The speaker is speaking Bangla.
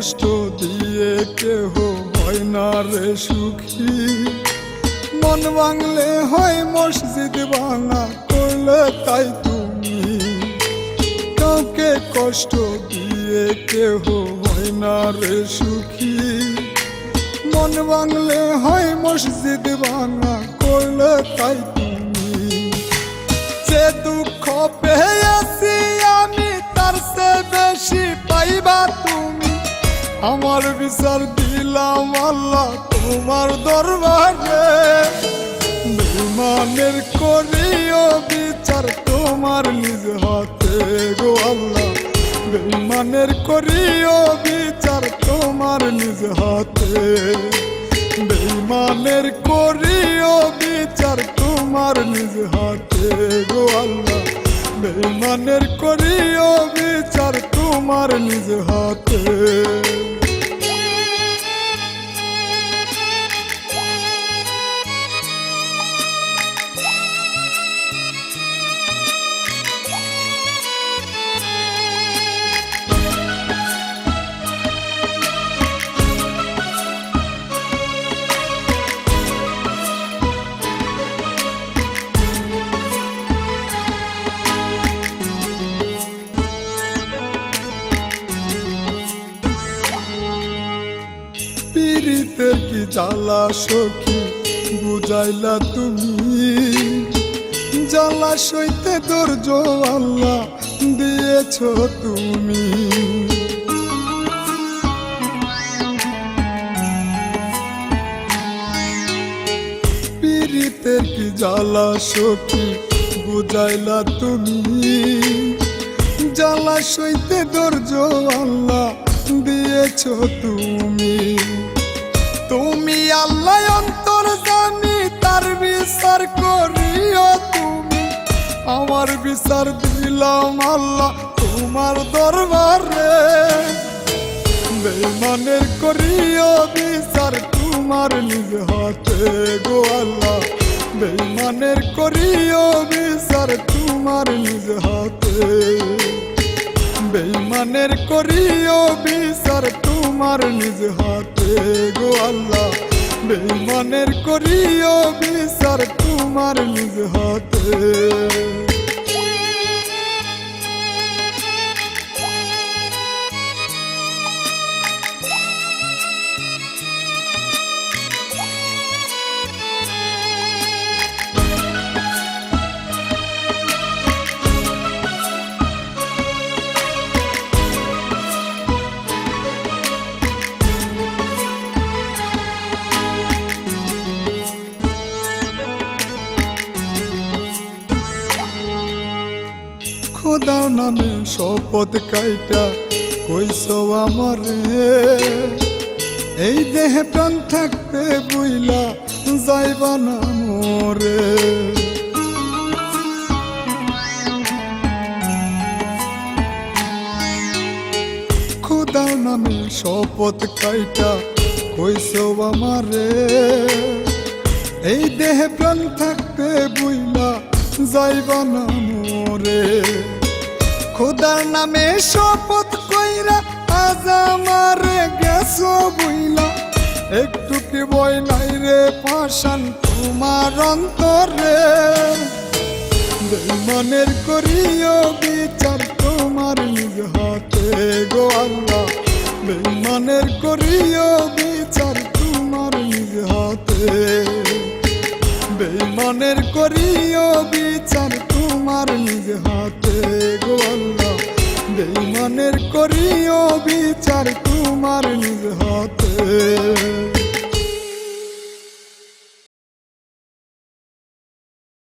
কষ্ট দিয়ে কেহ হয় না রে সুখী। মন ভাঙলে হয় মসজিদ ভাঙা, করলে তাই তুমি। কাউকে কষ্ট দিয়ে কেহ হয় না রে সুখী। মন ভাঙলে হয় মসজিদ ভাঙা, করলে তাই তুমি। আমার বিচার দিলাম আল্লাহ তোমার দরবারে। বেমানের করিও বিচার তোমার নিজ হাতে গো আল্লাহ। বেমানের করিও বিচার তোমার নিজ হাতে। বেমানের করিও বিচার তোমার নিজ হাতে গো আল্লাহ। বেমানের করিও বিচার তোমার নিজ হাতে। পীড়িতের কি জ্বালা সখী বুঝাইলা তুমি? জ্বালা সইতে ধৈর্য আল্লাহ দিয়েছ তুমি। পীড়িতের কি জ্বালা সখী বুঝাইলা তুমি? জ্বালা সইতে ধৈর্য আল্লাহ দিয়েছ তুমি। তুমি আল্লাহ অন্তর জানি, তার বিচার করিও তুমি। আমার বিচার দিলাম আল্লাহ তোমার দরবারে। বেমানের করিও বিচার তোমার নিজ হাতে গো আল্লাহ। বেমানের করিও বিচার তোমার নিজ হাতে। বেইমানের করিও বিচার তোমার নিজ হাতে গো আল্লাহ। বেইমানের করিও বিচার তোমার নিজ হাতে। খোদার নামে শপথ কাইটা কইস আমারে। এই দেহে প্রাণ থাকতে বুইলা যাইবা না মোরে। খোদার নামে শপথ কাইটা কইস আমারে। এই দেহে প্রাণ থাকতে বুইলা যাইবা না মোরে। খোদার নামে শপথ কইরা আজ আমারে গেছো বুইলা। একটু কি বই নাই রে পাশান তোমার অন্তরে? বেমানের করিও বিচার তোমার নিজ হাতে গো আল্লাহ। বেমানের করিও বিচার তোমার নিজ হাতে। মনের করিও বিচার তোমার নিজ হাতে গোল্লা মনের করিও বিচার তোমার নিজ হাতে।